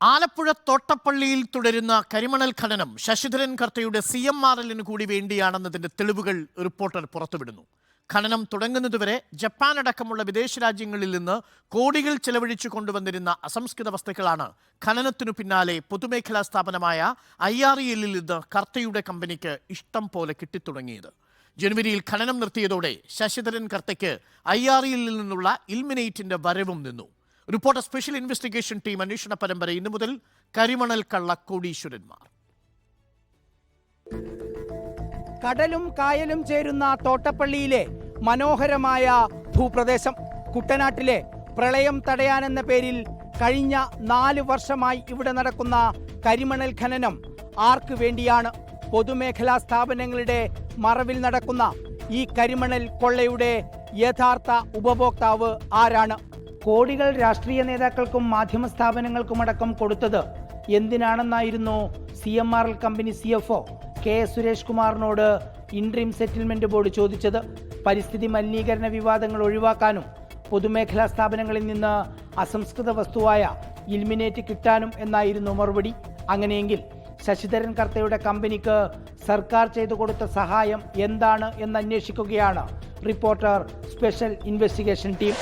ആലപ്പുഴ തോട്ടപ്പള്ളിയിൽ തുടരുന്ന കരിമണൽ ഖനനം ശശിധരൻ കർത്തയുടെ സി എം ആർ എല്ലിന് കൂടി വേണ്ടിയാണെന്നതിന്റെ തെളിവുകൾ റിപ്പോർട്ടർ പുറത്തുവിടുന്നു. ഖനനം തുടങ്ങുന്നതുവരെ ജപ്പാൻ അടക്കമുള്ള വിദേശ രാജ്യങ്ങളിൽ നിന്ന് കോടികൾ ചെലവഴിച്ചു കൊണ്ടുവന്നിരുന്ന അസംസ്കൃത വസ്തുക്കളാണ് ഖനനത്തിനു പിന്നാലെ പൊതുമേഖലാ സ്ഥാപനമായ ഐ ആർ ഇ എല്ലിൽ നിന്ന് കർത്തയുടെ കമ്പനിക്ക് ഇഷ്ടം പോലെ കിട്ടിത്തുടങ്ങിയത്. ജനുവരിയിൽ ഖനനം നിർത്തിയതോടെ ശശിധരൻ കർത്തയ്ക്ക് ഐ ആർ ഇയിൽ നിന്നുള്ള ഇൽമിനേറ്റിന്റെ വരവും നിന്നു. റിപ്പോർട്ടർ സ്പെഷ്യൽ ഇൻവെസ്റ്റിഗേഷൻ ടീം അന്വേഷണ പരമ്പര ഇന്നു മുതൽ കരിമണൽ കള്ള കോടീശ്വരന്മാർ. കടലും കായലും ചേരുന്ന തോട്ടപ്പള്ളിയിലെ മനോഹരമായ ഭൂപ്രദേശം. കുട്ടനാട്ടിലെ പ്രളയം തടയാനെന്ന പേരിൽ കഴിഞ്ഞ നാല് വർഷമായി ഇവിടെ നടക്കുന്ന കരിമണൽ ഖനനം ആർക്ക് വേണ്ടിയാണ്? പൊതുമേഖലാ സ്ഥാപനങ്ങളുടെ മറവിൽ നടക്കുന്ന ഈ കരിമണൽ കൊള്ളയുടെ യഥാർത്ഥ ഉപഭോക്താവ് ആരാണ്? കോടികൾ രാഷ്ട്രീയ നേതാക്കൾക്കും മാധ്യമ സ്ഥാപനങ്ങൾക്കും അടക്കം കൊടുത്തത് എന്തിനാണെന്നായിരുന്നു C M R L company C F O K Suresh കുമാറിനോട് interim settlement board ചോദിച്ചത്. പരിസ്ഥിതി മലിനീകരണ വിവാദങ്ങൾ ഒഴിവാക്കാനും പൊതുമേഖലാ സ്ഥാപനങ്ങളിൽ നിന്ന് അസംസ്കൃത വസ്തുവായ ഇൽമിനേറ്റ് കിട്ടാനും എന്നായിരുന്നു മറുപടി. അങ്ങനെയെങ്കിൽ ശശിധരൻ കർത്തയുടെ കമ്പനിക്ക് സർക്കാർ ചെയ്തു കൊടുത്ത സഹായം എന്താണ് എന്ന് അന്വേഷിക്കുകയാണ് റിപ്പോർട്ടർ സ്പെഷ്യൽ ഇൻവെസ്റ്റിഗേഷൻ ടീം.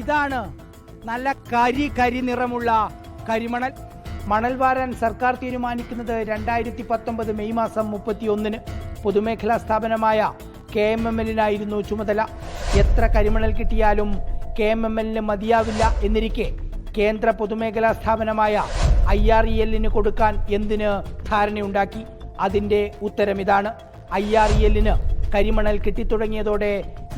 ഇതാണ് നല്ല കരി കരി നിറമുള്ള കരിമണൽ. മണൽ വാരാൻ സർക്കാർ തീരുമാനിക്കുന്നത് രണ്ടായിരത്തി പത്തൊമ്പത് മെയ് മാസം മുപ്പത്തി ഒന്നിന് പൊതുമേഖലാ സ്ഥാപനമായ കെ എം എം എല്ലിനായിരുന്നു ചുമതല. എത്ര കരിമണൽ കിട്ടിയാലും കെ എം എം എല്ലിന് മതിയാവില്ല എന്നിരിക്കെ കേന്ദ്ര പൊതുമേഖലാ സ്ഥാപനമായ ഐ ആർ ഇ എല്ലിന് കൊടുക്കാൻ എന്തിന് ധാരണയുണ്ടാക്കി? അതിന്റെ ഉത്തരം ഇതാണ് ഐ ആർ ഇ എല്ലിന് കരിമണൽ കിട്ടിത്തുടങ്ങിയതോടെ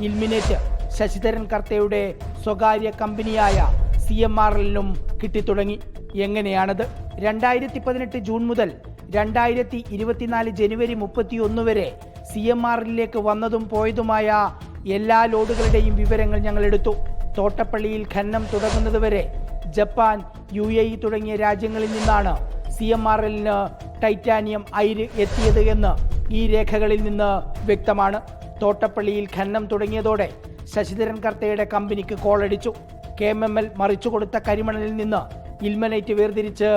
ഇൽമിനേറ്റ് ശശിധരൻ കർത്തയുടെ സ്വകാര്യ കമ്പനിയായ സി എം ആർ എല്ലിനും കിട്ടിത്തുടങ്ങി. എങ്ങനെയാണത്? രണ്ടായിരത്തി പതിനെട്ട് ജൂൺ മുതൽ രണ്ടായിരത്തി ഇരുപത്തിനാല് ജനുവരി മുപ്പത്തി ഒന്ന് വരെ സി എം ആർ എല്ലിലേക്ക് വന്നതും പോയതുമായ എല്ലാ ലോഡുകളുടെയും വിവരങ്ങൾ ഞങ്ങൾ എടുത്തു തോട്ടപ്പള്ളിയിൽ ഖനനം തുടങ്ങുന്നതുവരെ ജപ്പാൻ യു എ ഇ തുടങ്ങിയ രാജ്യങ്ങളിൽ നിന്നാണ് സി എം ആർ എല്ലിന് ടൈറ്റാനിയം അയിര് എത്തിയത് എന്ന് ഈ രേഖകളിൽ നിന്ന് വ്യക്തമാണ്. തോട്ടപ്പള്ളിയിൽ ഖനനം തുടങ്ങിയതോടെ ശശിധരൻ കർത്തയുടെ കമ്പനിക്ക് കോളടിച്ചു. കെ എം എം എൽ മറിച്ചു കൊടുത്ത കരിമണലിൽ നിന്ന് ഇൽമനൈറ്റ് വേർതിരിച്ച്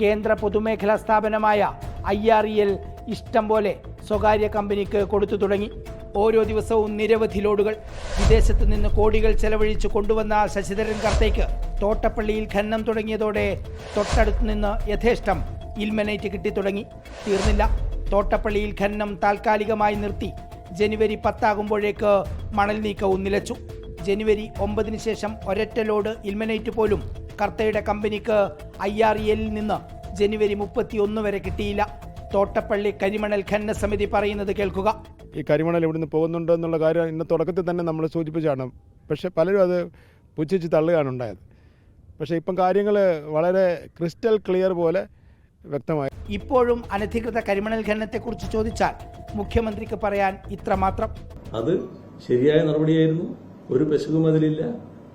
കേന്ദ്ര പൊതുമേഖലാ സ്ഥാപനമായ ഐ ആർ ഇ എൽ ഇഷ്ടം പോലെ സ്വകാര്യ കമ്പനിക്ക് കൊടുത്തു തുടങ്ങി. ഓരോ ദിവസവും നിരവധി ലോഡുകൾ. വിദേശത്ത് നിന്ന് കോടികൾ ചെലവഴിച്ച് കൊണ്ടുവന്ന ശശിധരൻ കർത്തയ്ക്ക് തോട്ടപ്പള്ളിയിൽ ഖനനം തുടങ്ങിയതോടെ തൊട്ടടുത്ത് നിന്ന് യഥേഷ്ടം ഇൽമനൈറ്റ് കിട്ടിത്തുടങ്ങി. തീർന്നില്ല. തോട്ടപ്പള്ളിയിൽ ഖനനം താൽക്കാലികമായി നിർത്തി. ജനുവരി പത്താകുമ്പോഴേക്ക് മണൽ നീക്കവും നിലച്ചു. ജനുവരി ഒമ്പതിന് ശേഷം ഒരൊറ്റ ലോഡ് ഇൽമനൈറ്റ് പോലും കർത്തയുടെ കമ്പനിക്ക് ഐ ആർ എല്ലിൽ നിന്ന് ജനുവരി മുപ്പത്തി ഒന്ന് വരെ കിട്ടിയില്ല. തോട്ടപ്പള്ളി കരിമണൽ ഖനന സമിതി പറയുന്നത് കേൾക്കുക. ഈ കരിമണൽ ഇവിടുന്ന് പോകുന്നുണ്ടോ എന്നുള്ള കാര്യം ഇന്ന് തുടക്കത്തിൽ തന്നെ നമ്മൾ സൂചിപ്പിച്ചാണ്. പക്ഷേ പലരും അത് പുച്ഛിച്ച് തള്ളുകയാണ് ഉണ്ടായത്. പക്ഷേ ഇപ്പം കാര്യങ്ങൾ വളരെ ക്രിസ്റ്റൽ ക്ലിയർ പോലെ വ്യക്തമായി ഇപ്പോഴും അനധികൃത കരിമണൽ ഖനനത്തെക്കുറിച്ച് ചോദിച്ചാൽ മുഖ്യമന്ത്രിക്ക് പറയാൻ ഇത്രമാത്രം അത് ശരിയായ നടപടിയായിരുന്നു. ഒരു പശുവും അതിലില്ല.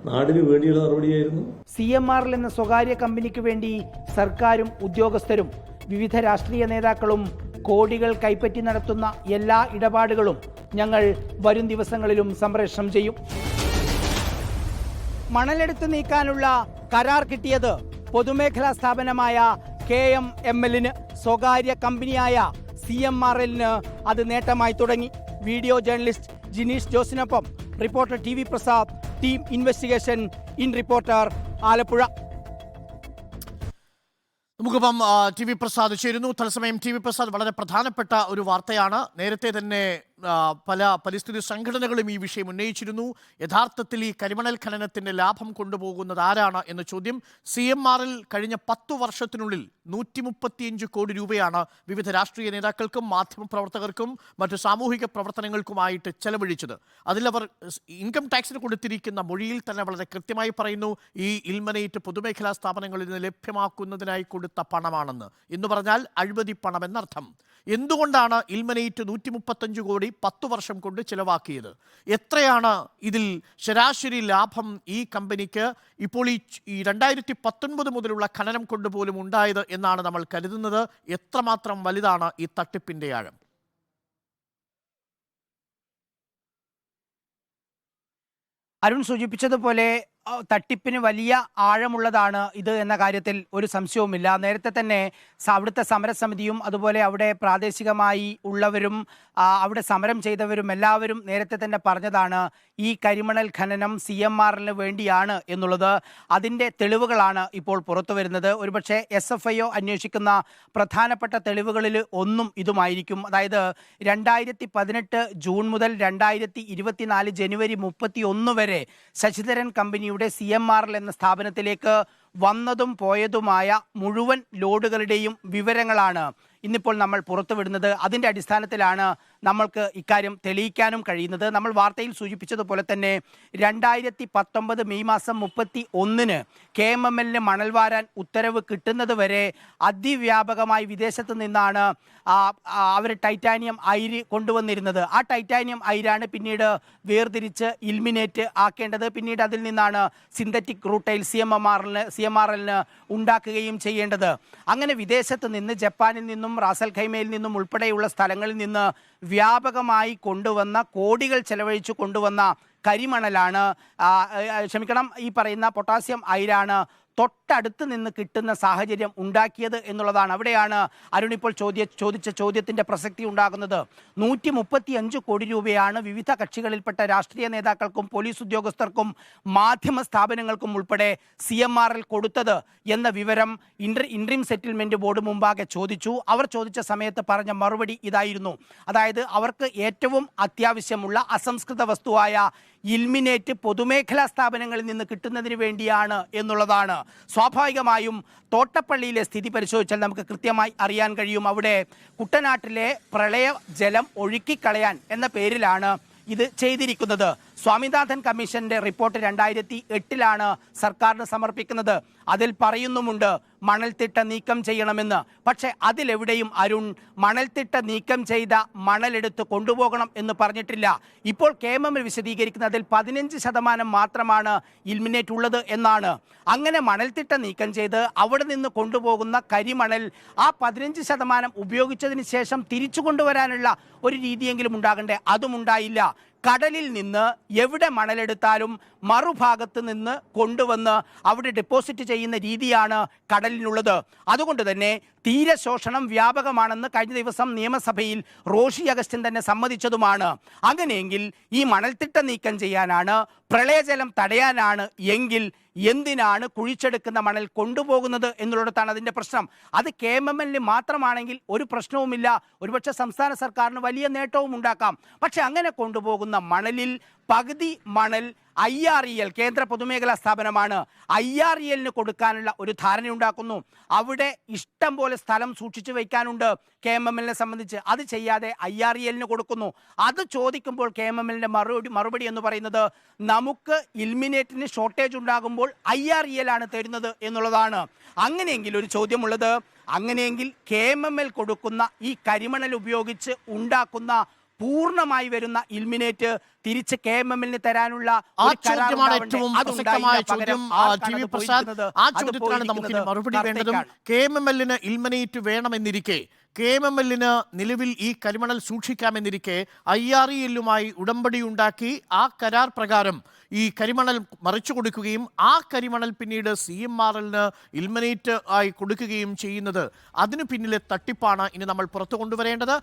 നാടിന് വേണ്ടിയുള്ള നടപടിയായിരുന്നു. സി എം ആർ എന്ന സ്വകാര്യ കമ്പനിക്ക് വേണ്ടി സർക്കാരും ഉദ്യോഗസ്ഥരും വിവിധ രാഷ്ട്രീയ നേതാക്കളും കോടികൾ കൈപ്പറ്റി നടത്തുന്ന എല്ലാ ഇടപാടുകളും ഞങ്ങൾ വരും ദിവസങ്ങളിലും സംപ്രേഷണം ചെയ്യും. മണലെടുത്ത് നീക്കാനുള്ള കരാർ കിട്ടിയത് പൊതുമേഖലാ സ്ഥാപനമായ കെ എം എം എല്ലിന്. സ്വകാര്യ കമ്പനിയായ സി എം ആർ എല്ലിന് അത് നേട്ടമായി തുടങ്ങി. Video journalist Jineesh ജോസിനൊപ്പം reporter T V Prasad team investigation in reporter Alappuzha. നമുക്കിപ്പം ടി വി പ്രസാദ് ചേരുന്നു. തത്സമയം ടി വി പ്രസാദ് വളരെ പ്രധാനപ്പെട്ട ഒരു വാർത്തയാണ്. നേരത്തെ തന്നെ പല പരിസ്ഥിതി സംഘടനകളും ഈ വിഷയം ഉന്നയിച്ചിരുന്നു. യഥാർത്ഥത്തിൽ ഈ കരിമണൽ ഖനനത്തിന്റെ ലാഭം കൊണ്ടുപോകുന്നത് ആരാണ് എന്ന ചോദ്യം സി എം ആറിൽ കഴിഞ്ഞ പത്തു വർഷത്തിനുള്ളിൽ നൂറ്റി മുപ്പത്തിയഞ്ച് കോടി രൂപയാണ് വിവിധ രാഷ്ട്രീയ നേതാക്കൾക്കും മാധ്യമപ്രവർത്തകർക്കും മറ്റു സാമൂഹിക പ്രവർത്തനങ്ങൾക്കുമായിട്ട് ചെലവഴിച്ചത്. അതിലവർ ഇൻകം ടാക്സിന് കൊടുത്തിരിക്കുന്ന മൊഴിയിൽ തന്നെ വളരെ കൃത്യമായി പറയുന്നു ഈ ഇൽമനേറ്റ് പൊതുമേഖലാ സ്ഥാപനങ്ങളിൽ നിന്ന് ലഭ്യമാക്കുന്നതിനായി കൊടുത്ത പണമാണെന്ന്. എന്ന് പറഞ്ഞാൽ അഴിമതി പണം എന്നർത്ഥം. എന്തുകൊണ്ടാണ് ഇൽമനേറ്റ് നൂറ്റി മുപ്പത്തഞ്ച് കോടി പത്ത് വർഷം കൊണ്ട് ചിലവാക്കിയത്? എത്രയാണ് ഇതിൽ ശരാശരി ലാഭം ഈ കമ്പനിക്ക് ഇപ്പോൾ ഈ രണ്ടായിരത്തി പത്തൊൻപത് മുതലുള്ള ഖനനം കൊണ്ട് പോലും ഉണ്ടായത് എന്നാണ് നമ്മൾ കരുതുന്നത്. എത്രമാത്രം വലുതാണ് ഈ തട്ടിപ്പിന്റെ ആഴം? അരുൺ സൂചിപ്പിച്ചതുപോലെ തട്ടിപ്പിന് വലിയ ആഴമുള്ളതാണ് ഇത് എന്ന കാര്യത്തിൽ ഒരു സംശയവുമില്ല. നേരത്തെ തന്നെ അവിടുത്തെ സമരസമിതിയും അതുപോലെ അവിടെ പ്രാദേശികമായി ഉള്ളവരും അവിടെ സമരം ചെയ്തവരും എല്ലാവരും നേരത്തെ തന്നെ പറഞ്ഞതാണ് ഈ കരിമണൽ ഖനനം സി എം ആറിന് വേണ്ടിയാണ് എന്നുള്ളത്. അതിന്റെ തെളിവുകളാണ് ഇപ്പോൾ പുറത്തു വരുന്നത്. ഒരുപക്ഷെ എസ് എഫ് ഐ ഒ അന്വേഷിക്കുന്ന പ്രധാനപ്പെട്ട തെളിവുകളിൽ ഒന്നും ഇതുമായിരിക്കും. അതായത് രണ്ടായിരത്തി പതിനെട്ട് ജൂൺ മുതൽ രണ്ടായിരത്തി ഇരുപത്തിനാല് ജനുവരി മുപ്പത്തി ഒന്ന് വരെ ശശിധരൻ കമ്പനിയുടെ സി എം ആർ എൽ എന്ന സ്ഥാപനത്തിലേക്ക് വന്നതും പോയതുമായ മുഴുവൻ ലോഡുകളുടെയും വിവരങ്ങളാണ് ഇന്നിപ്പോൾ നമ്മൾ പുറത്തുവിടുന്നത്. അതിന്റെ അടിസ്ഥാനത്തിലാണ് നമ്മൾക്ക് ഇക്കാര്യം തെളിയിക്കാനും കഴിയുന്നത്. നമ്മൾ വാർത്തയിൽ സൂചിപ്പിച്ചതുപോലെ തന്നെ രണ്ടായിരത്തി പത്തൊമ്പത് മെയ് മാസം മുപ്പത്തി ഒന്നിന് കെ എം എം എല്ലിന് മണൽ വാരാൻ ഉത്തരവ് കിട്ടുന്നത് വരെ അതിവ്യാപകമായി വിദേശത്ത് നിന്നാണ് അവർ ടൈറ്റാനിയം അയിര് കൊണ്ടുവന്നിരുന്നത്. ആ ടൈറ്റാനിയം അയിരാണ് പിന്നീട് വേർതിരിച്ച് ഇൽമിനേറ്റ് ആക്കേണ്ടത്. പിന്നീട് അതിൽ നിന്നാണ് synthetic rutile C M M ആറിന് സി എം ആർ എല്ലിന് ഉണ്ടാക്കുകയും ചെയ്യേണ്ടത്. അങ്ങനെ വിദേശത്ത് നിന്ന് ജപ്പാനിൽ നിന്നും റാസൽ ഖൈമയിൽ നിന്നും ഉൾപ്പെടെയുള്ള സ്ഥലങ്ങളിൽ നിന്ന് വ്യാപകമായി കൊണ്ടുവന്ന കോടികൾ ചെലവഴിച്ചു കൊണ്ടുവന്ന കരിമണലാണ് ക്ഷമിക്കണം ഈ പറയുന്ന പൊട്ടാസ്യം അയിരാണ് തൊട്ടടുത്ത് നിന്ന് കിട്ടുന്ന സാഹചര്യം ഉണ്ടാക്കിയത് എന്നുള്ളതാണ്. അവിടെയാണ് അരുൺ ഇപ്പോൾ ചോദ്യ ചോദിച്ച ചോദ്യത്തിന്റെ പ്രസക്തി ഉണ്ടാകുന്നത്. നൂറ്റി മുപ്പത്തി അഞ്ച് കോടി രൂപയാണ് വിവിധ കക്ഷികളിൽപ്പെട്ട രാഷ്ട്രീയ നേതാക്കൾക്കും പോലീസ് ഉദ്യോഗസ്ഥർക്കും മാധ്യമ സ്ഥാപനങ്ങൾക്കും ഉൾപ്പെടെ സി എം ആർ എൽ കൊടുത്തത് എന്ന വിവരം ഇൻട്രി ഇൻട്രീം സെറ്റിൽമെന്റ് ബോർഡ് മുമ്പാകെ ചോദിച്ചു. അവർ ചോദിച്ച സമയത്ത് പറഞ്ഞ മറുപടി ഇതായിരുന്നു. അതായത് അവർക്ക് ഏറ്റവും അത്യാവശ്യമുള്ള അസംസ്കൃത വസ്തുവായ ഇൽമിനേറ്റ് പൊതുമേഖലാ സ്ഥാപനങ്ങളിൽ നിന്ന് കിട്ടുന്നതിന് വേണ്ടിയാണ് എന്നുള്ളതാണ്. സ്വാഭാവികമായും തോട്ടപ്പള്ളിയിലെ സ്ഥിതി പരിശോധിച്ചാൽ നമുക്ക് കൃത്യമായി അറിയാൻ കഴിയും. അവിടെ കുട്ടനാട്ടിലെ പ്രളയ ജലം ഒഴുക്കിക്കളയാൻ എന്ന പേരിലാണ് ഇത് ചെയ്തിരിക്കുന്നത്. സ്വാമിനാഥൻ കമ്മീഷന്റെ റിപ്പോർട്ട് രണ്ടായിരത്തി എട്ടിലാണ് സർക്കാരിന് സമർപ്പിക്കുന്നത്. അതിൽ പറയുന്നുമുണ്ട് മണൽത്തിട്ട നീക്കം ചെയ്യണമെന്ന്. പക്ഷെ അതിലെവിടെയും അരുൺ മണൽത്തിട്ട നീക്കം ചെയ്ത മണലെടുത്ത് കൊണ്ടുപോകണം എന്ന് പറഞ്ഞിട്ടില്ല. ഇപ്പോൾ കെ എം എം വിശദീകരിക്കുന്ന അതിൽ പതിനഞ്ച് ശതമാനം മാത്രമാണ് ഇൽമിനേറ്റ് ഉള്ളത് എന്നാണ്. അങ്ങനെ മണൽത്തിട്ട നീക്കം ചെയ്ത് അവിടെ നിന്ന് കൊണ്ടുപോകുന്ന കരിമണൽ ആ പതിനഞ്ച് ശതമാനം ഉപയോഗിച്ചതിന് ശേഷം തിരിച്ചു കൊണ്ടുവരാനുള്ള ഒരു രീതിയെങ്കിലും ഉണ്ടാകണ്ടേ? അതും ഉണ്ടായില്ല. കടലിൽ നിന്ന് എവിടെ മണലെടുത്താലും മറുഭാഗത്ത് നിന്ന് കൊണ്ടുവന്ന് അവിടെ ഡെപ്പോസിറ്റ് ചെയ്യുന്ന രീതിയാണ് കടലിനുള്ളത്. അതുകൊണ്ട് തന്നെ തീരശോഷണം വ്യാപകമാണെന്ന് കഴിഞ്ഞ ദിവസം നിയമസഭയിൽ റോഷി അഗസ്റ്റിൻ തന്നെ സമ്മതിച്ചതുമാണ്. അങ്ങനെയെങ്കിൽ ഈ മണൽത്തിട്ട നീക്കം ചെയ്യാനാണ് പ്രളയജലം തടയാനാണ് എങ്കിൽ എന്തിനാണ് കുഴിച്ചെടുക്കുന്ന മണൽ കൊണ്ടുപോകുന്നത് എന്നുള്ളിടത്താണ് അതിന്റെ പ്രശ്നം. അത് കെ എം എം എല്ലിന് മാത്രമാണെങ്കിൽ ഒരു പ്രശ്നവുമില്ല. ഒരുപക്ഷെ സംസ്ഥാന സർക്കാരിന് വലിയ നേട്ടവും ഉണ്ടാക്കാം. പക്ഷെ അങ്ങനെ കൊണ്ടുപോകുന്ന മണലിൽ പകുതി മണൽ ഐ ആർ ഇ എൽ കേന്ദ്ര പൊതുമേഖലാ സ്ഥാപനമാണ്. ഐ ആർ ഇ എല്ലിന് കൊടുക്കാനുള്ള ഒരു ധാരണയുണ്ടാക്കുന്നു. അവിടെ ഇഷ്ടം പോലെ സ്ഥലം സൂക്ഷിച്ചു വയ്ക്കാനുണ്ട് കെ എം എം എല്ലിനെ സംബന്ധിച്ച്. അത് ചെയ്യാതെ ഐ ആർ ഇ എല്ലിന് കൊടുക്കുന്നു. അത് ചോദിക്കുമ്പോൾ കെ എം എം എല്ലിന്റെ മറുപടി മറുപടി എന്ന് പറയുന്നത് നമുക്ക് ഇൽമിനേറ്റിന് ഷോർട്ടേജ് ഉണ്ടാകുമ്പോൾ ഐ ആർ ഇ എൽ ആണ് തരുന്നത് എന്നുള്ളതാണ്. അങ്ങനെയെങ്കിൽ ഒരു ചോദ്യമുള്ളത് അങ്ങനെയെങ്കിൽ കെ എം എം എൽ കൊടുക്കുന്ന ഈ കരിമണൽ ഉപയോഗിച്ച് ഉണ്ടാക്കുന്ന പൂർണമായി വരുന്ന ഇൽമിനേറ്റ് തിരിച്ച് കെ എം എമ്മിന് തരാനുള്ള ആ ചോദ്യമാണ് ഏറ്റവും. പ്രസക്തമായ ചോദ്യം ടി വി പ്രസാദ്? ആ ചോദ്യത്തിലാണ് നമുക്ക് മറുപടി വേണ്ടതും. കെ എം എം എല്ലിന് ഇൽമിനേറ്റ് വേണമെന്നിരിക്കെ കെ എം എം എല്ലിന് നിലവിൽ ഈ കരിമണൽ സൂക്ഷിക്കാമെന്നിരിക്കെ ഐ ആർ ഇ എല്ലുമായി ഉടമ്പടി ഉണ്ടാക്കി ആ കരാർ പ്രകാരം ഈ കരിമണൽ മറിച്ചു കൊടുക്കുകയും ആ കരിമണൽ പിന്നീട് സി എം ആർ എല്ലിന് ഇൽമിനേറ്റ് ആയി കൊടുക്കുകയും ചെയ്യുന്നത് അതിനു പിന്നിലെ തട്ടിപ്പാണ് ഇനി നമ്മൾ പുറത്തു കൊണ്ടുവരേണ്ടത്